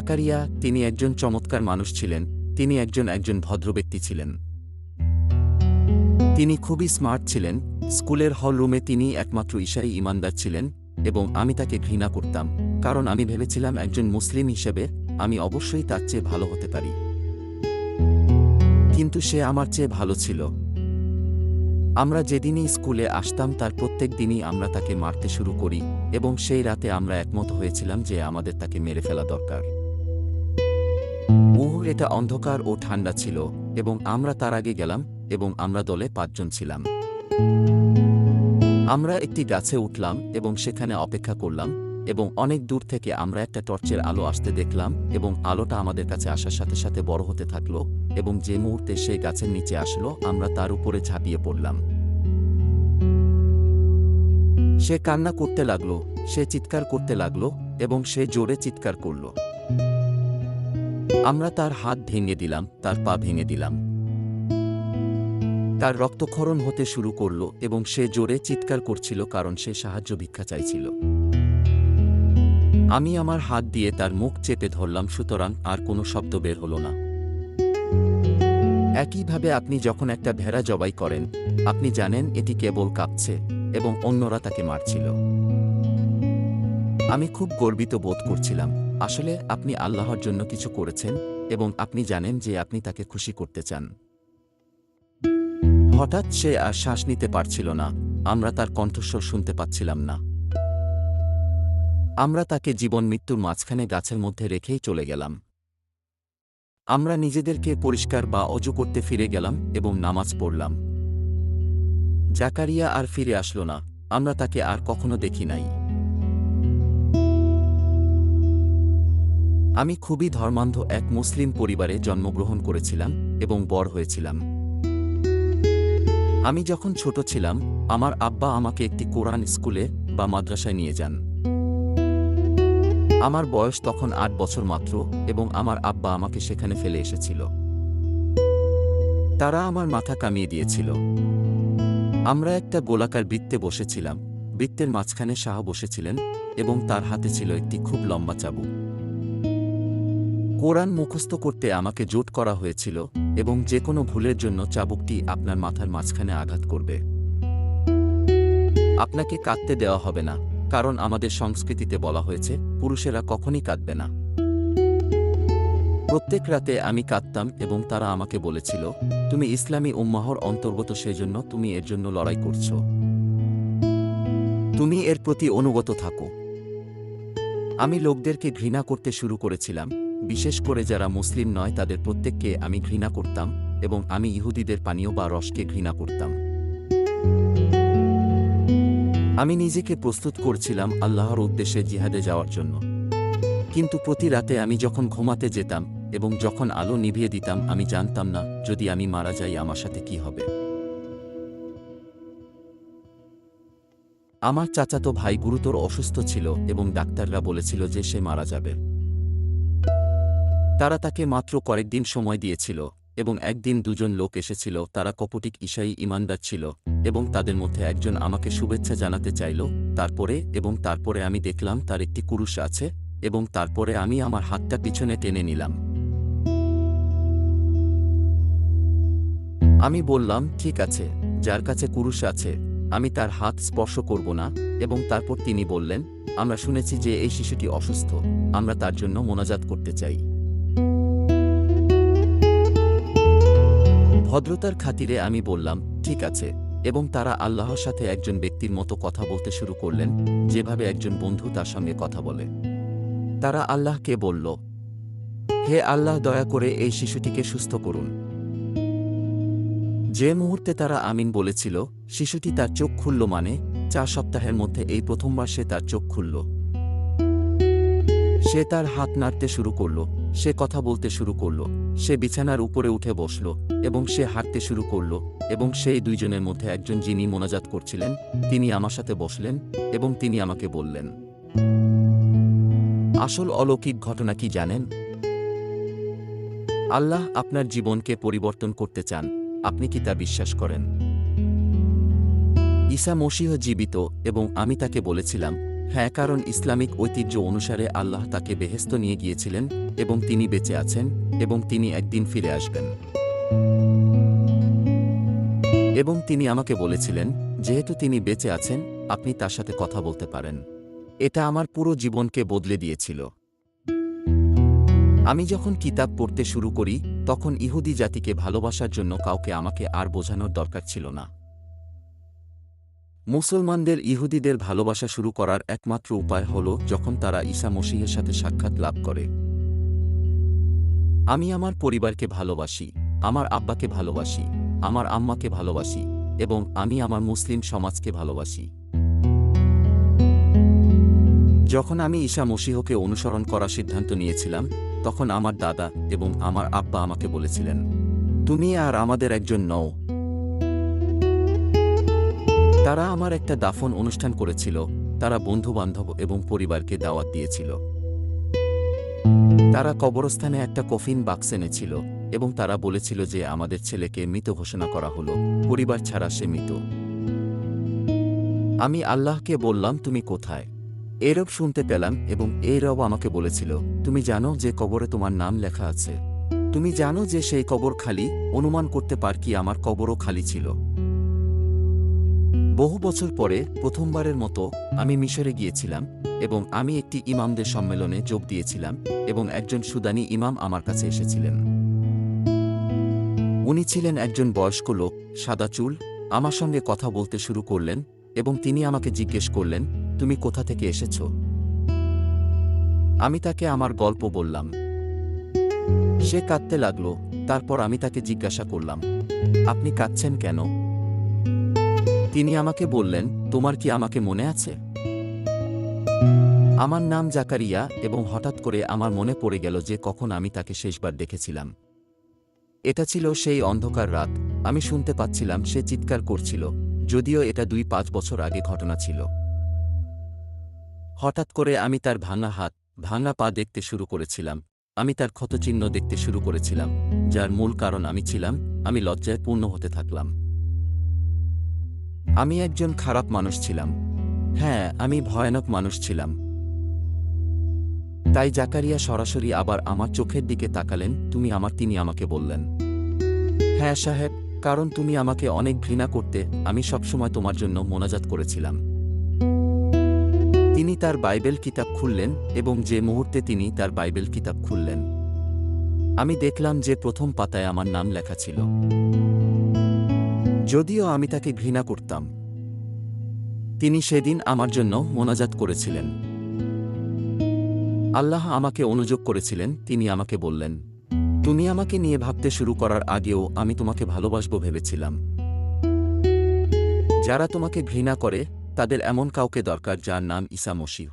জাকারিয়া তিনি একজন চমৎকার মানুষ ছিলেন, তিনি একজন একজন ভদ্র ব্যক্তি ছিলেন। তিনি খুবই স্মার্ট ছিলেন, স্কুলের হল রুমে তিনি একমাত্র ঈশাই ইমানদার ছিলেন, এবং আমি তাকে ঘৃণা করতাম, কারণ আমি ভেবেছিলাম একজন মুসলিম হিসেবে আমি অবশ্যই তার চেয়ে ভালো হতে পারি। কিন্তু সে আমার চেয়ে ভালো ছিল। আমরা যেদিনই স্কুলে আসতাম তার প্রত্যেক দিনই আমরা তাকে মারতে শুরু করি, এবং সেই রাতে আমরা একমত হয়েছিলাম যে আমাদের তাকে মেরে ফেলা দরকার। এটা অন্ধকার ও ঠান্ডা ছিল এবং আমরা তার আগে গেলাম এবং আমরা দলে পাঁচজন ছিলাম। আমরা একটি গাছে উঠলাম এবং সেখানে অপেক্ষা করলাম এবং অনেক দূর থেকে আমরা একটা টর্চের আলো আসতে দেখলাম এবং আলোটা আমাদের কাছে আসার সাথে সাথে বড় হতে থাকল এবং যে মুহূর্তে সেই গাছের নিচে আসলো, আমরা তার উপরে ঝাঁপিয়ে পড়লাম। সে কান্না করতে লাগল, সে চিৎকার করতে লাগল এবং সে জোরে চিৎকার করল। আমরা তার হাত ভেঙে দিলাম, তার পা ভেঙে দিলাম। তার রক্তক্ষরণ হতে শুরু করল এবং সে জোরে চিৎকার করছিল কারণ সে সাহায্য ভিক্ষা চাইছিল। আমি আমার হাত দিয়ে তার মুখ চেপে ধরলাম, সুতরাং আর কোনো শব্দ বের হলো না। একইভাবে আপনি যখন একটা ভেড়া জবাই করেন, আপনি জানেন এটি কেবল কাঁপছে এবং অন্যরা তাকে মারছিল। আমি খুব গর্বিত বোধ করছিলাম। আসলে আপনি আল্লাহর জন্য কিছু করেছেন এবং আপনি জানেন যে আপনি তাকে খুশি করতে চান। হঠাৎ সে আর শ্বাস নিতে পারছিল না, আমরা তার কণ্ঠস্বর শুনতে পাচ্ছিলাম না। আমরা তাকে জীবন মৃত্যুর মাঝখানে গাছের মধ্যে রেখেই চলে গেলাম। আমরা নিজেদেরকে পরিষ্কার বা অজু করতে ফিরে গেলাম এবং নামাজ পড়লাম। জাকারিয়া আর ফিরে আসলো না, আমরা তাকে আর কখনো দেখি নাই। আমি খুবই ধর্মান্ধ এক মুসলিম পরিবারে জন্মগ্রহণ করেছিলাম এবং বড় হয়েছিলাম। আমি যখন ছোট ছিলাম, আমার আব্বা আমাকে একটি কোরআন স্কুলে বা মাদ্রাসায় নিয়ে যান। আমার বয়স তখন আট বছর মাত্র এবং আমার আব্বা আমাকে সেখানে ফেলে এসেছিল। তারা আমার মাথা কামিয়ে দিয়েছিল। আমরা একটা গোলাকার বৃত্তে বসেছিলাম। বৃত্তের মাঝখানে শাহ বসেছিলেন এবং তার হাতে ছিল একটি খুব লম্বা চাবুক। কোরআন মুখস্থ করতে আমাকে জোট করা হয়েছিল এবং যে কোনো ভুলের জন্য চাবুকটি আপনার মাথার মাঝখানে আঘাত করবে। আপনাকে কাঁদতে দেওয়া হবে না, কারণ আমাদের সংস্কৃতিতে বলা হয়েছে, পুরুষেরা কখনই কাঁদবে না। প্রত্যেক রাতে আমি কাঁদতাম এবং তারা আমাকে বলেছিল, তুমি ইসলামী উম্মাহর অন্তর্গত সেজন্য তুমি এর জন্য লড়াই করছ। তুমি এর প্রতি অনুগত থাকো। আমি লোকদেরকে ঘৃণা করতে শুরু করেছিলাম বিশেষ করে যারা মুসলিম নয়, তাদের প্রত্যেককে আমি ঘৃণা করতাম এবং আমি ইহুদিদের পানীয় বা রসকে ঘৃণা করতাম। আমি নিজেকে প্রস্তুত করছিলাম আল্লাহর উদ্দেশ্যে জিহাদে যাওয়ার জন্য। কিন্তু প্রতি রাতে আমি যখন ঘুমাতে যেতাম এবং যখন আলো নিভিয়ে দিতাম, আমি জানতাম, না, যদি আমি মারা যাই, আমার সাথে কি হবে? আমার চাচাতো ভাই গুরুতর অসুস্থ ছিল এবং ডাক্তাররা বলেছিল যে সে মারা যাবে। তারা তাকে মাত্র কয়েকদিন সময় দিয়েছিল, এবং একদিন দুজন লোক এসেছিল, তারা কপটিক ঈশাই ইমানদার ছিল, এবং তাদের মধ্যে একজন আমাকে শুভেচ্ছা জানাতে চাইল, তারপরে, এবং তারপরে আমি দেখলাম তার একটি কুরুশ আছে, এবং তারপরে আমি আমার হাতটা পিছনে টেনে নিলাম। আমি বললাম, ঠিক আছে, যার কাছে কুরুশ আছে, আমি তার হাত স্পর্শ করব না। এবং তারপর তিনি বললেন, আমরা শুনেছি যে এই শিশুটি অসুস্থ, আমরা তার জন্য মোনাজাত করতে চাই। ভদ্রতার খাতিরে আমি বললাম, ঠিক আছে। এবং তারা আল্লাহর সাথে একজন ব্যক্তির মতো কথা বলতে শুরু করলেন, যেভাবে একজন বন্ধু তার সঙ্গে কথা বলে। তারা আল্লাহকে বলল, হে আল্লাহ, দয়া করে এই শিশুটিকে সুস্থ করুন। যে মুহূর্তে তারা আমিন বলেছিল, শিশুটি তার চোখ খুলল মানে চার সপ্তাহের মধ্যে এই প্রথমবার সে তার চোখ খুলল। সে তার হাত নাড়তে শুরু করল, সে কথা বলতে শুরু করল, সে বিছানার উপরে উঠে বসল এবং সে হাঁটতে শুরু করল, এবং সেই দুইজনের মধ্যে একজন যিনি মোনাজাত করছিলেন, তিনি আমার সাথে বসলেন এবং তিনি আমাকে বললেন, আসল অলৌকিক ঘটনা কি জানেন? আল্লাহ আপনার জীবনকে পরিবর্তন করতে চান, আপনি কি তা বিশ্বাস করেন? ঈসা মসিহ জীবিত, এবং আমি তাকে বলেছিলাম হ্যাঁ কারণ ইসলামিক ঐতিহ্য অনুসারে আল্লাহ তাকে বেহেস্ত নিয়ে গিয়েছিলেন এবং তিনি বেঁচে আছেন এবং তিনি একদিন ফিরে আসবেন। এবং তিনি আমাকে বলেছিলেন, যেহেতু তিনি বেঁচে আছেন, আপনি তার সাথে কথা বলতে পারেন। এটা আমার পুরো জীবনকে বদলে দিয়েছিল। আমি যখন কিতাব পড়তে শুরু করি, তখন ইহুদি জাতিকে ভালোবাসার জন্য কাউকে আমাকে আর বোঝানোর দরকার ছিল না। মুসলমানদের ইহুদিদের ভালোবাসা শুরু করার একমাত্র উপায় হল যখন তারা ঈসা মসিহের সাথে সাক্ষাৎ লাভ করে। আমি আমার পরিবারকে ভালোবাসি, আমার আব্বাকে ভালোবাসি আমার আম্মাকে ভালোবাসি এবং আমি আমার মুসলিম সমাজকে ভালোবাসি। যখন আমি ঈশা মসিহকে অনুসরণ করার সিদ্ধান্ত নিয়েছিলাম, তখন আমার দাদা এবং আমার আব্বা আমাকে বলেছিলেন, তুমি আর আমাদের একজন নও। তারা আমার একটা দাফন অনুষ্ঠান করেছিল, তারা বন্ধুবান্ধব এবং পরিবারকে দাওয়াত দিয়েছিল। তারা কবরস্থানে একটা কফিন বাক্স এনেছিল এবং তারা বলেছিল যে আমাদের ছেলেকে মৃত ঘোষণা করা হলো, পরিবার ছাড়া সে মৃত। আমি আল্লাহকে বললাম, তুমি কোথায়? এরব শুনতে পেলাম এবং এই রব আমাকে বলেছিল, তুমি জানো যে কবরে তোমার নাম লেখা আছে। তুমি জানো যে সেই কবর খালি, অনুমান করতে পার কি আমার কবরও খালি ছিল। বহু বছর পরে, প্রথমবারের মতো, আমি মিশরে গিয়েছিলাম এবং আমি একটি ইমামদের সম্মেলনে যোগ দিয়েছিলাম এবং একজন সুদানি ইমাম আমার কাছে এসেছিলেন। উনি ছিলেন একজন বয়স্ক লোক, সাদা চুল, আমার সঙ্গে কথা বলতে শুরু করলেন এবং তিনি আমাকে জিজ্ঞেস করলেন, তুমি কোথা থেকে এসেছ? আমি তাকে আমার গল্প বললাম। সে কাঁদতে লাগল, তারপর আমি তাকে জিজ্ঞাসা করলাম, আপনি কাঁদছেন কেন? তিনি আমাকে বললেন, তোমার কি আমাকে মনে আছে? আমার নাম জাকারিয়া এবং হঠাৎ করে আমার মনে পড়ে গেল যে কখন আমি তাকে শেষবার দেখেছিলাম। এটা ছিল সেই অন্ধকার রাত। আমি শুনতে পাচ্ছিলাম সে চিৎকার করছিল, যদিও এটা দুই পাঁচ বছর আগে ঘটনা ছিল। হঠাৎ করে আমি তার ভাঙা হাত, ভাঙা পা দেখতে শুরু করেছিলাম। আমি তার ক্ষতচিহ্ন দেখতে শুরু করেছিলাম, যার মূল কারণ আমি ছিলাম, আমি লজ্জায় পূর্ণ হতে থাকলাম। আমি একজন খারাপ মানুষ ছিলাম। হ্যাঁ আমি ভয়ানক মানুষ ছিলাম। তাই জাকারিয়া সরাসরি আবার আমার চোখের দিকে তাকালেন, তুমি আমার তিনি আমাকে বললেন। হ্যাঁ সাহেব, কারণ তুমি আমাকে অনেক ঘৃণা করতে আমি সবসময় তোমার জন্য মোনাজাত করেছিলাম। তিনি তার বাইবেল কিতাব খুললেন এবং যে মুহূর্তে তিনি তার বাইবেল কিতাব খুললেন। আমি দেখলাম যে প্রথম পাতায় আমার নাম লেখা ছিল। যদিও আমি তাকে ঘৃণা করতাম, তিনি সেদিন আমার জন্য মোনাজাত করেছিলেন। আল্লাহ আমাকে অনুযোগ করেছিলেন, তিনি আমাকে বললেন, তুমি আমাকে নিয়ে ভাবতে শুরু করার আগেও আমি তোমাকে ভালোবাসব ভেবেছিলাম। যারা তোমাকে ঘৃণা করে, তাদের এমন কাউকে দরকার যার নাম ইসা মসিহ।